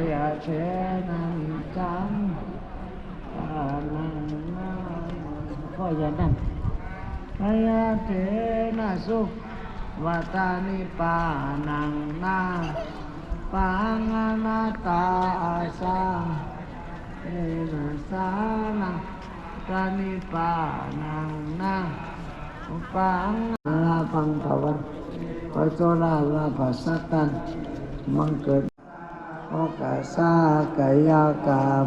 ya jenang kang koyanan kaya denasuh watani panang na panganata asa enasana tani panang na upang lapang tawar Percola lapasatan mengkert โจลาลาเกิดโอกาสากายกรรม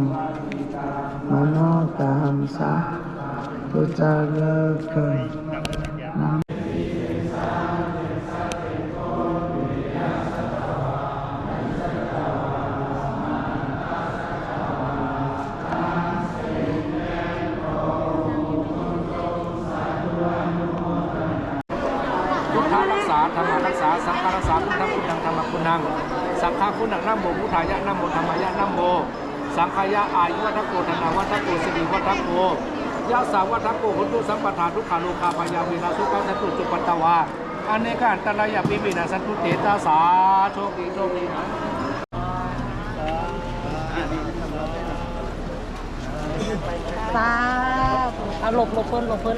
มโนกรรมสาตุจริตเคย พุทธรักษาธรรมรักษา สังฆรักษาพุทธคุณังธรรมคุณัง สังฆคุณังนัมโมพุทธายะนัมโมธรรมายะนัมโม สังขายะอายุวัฒโกธนาวัฒโกสิริวัฒโกยะสาวัฒโกหุตุสัมปทานทุกขาโลคาพยาวินาสุขัสันตุจุปตตวาอันเนกอันตรายปิวินาสันตุเตตาสาโชคดีโชคดีนะสาธุเอาหลบหลบเพิ่นหลบเพิ่น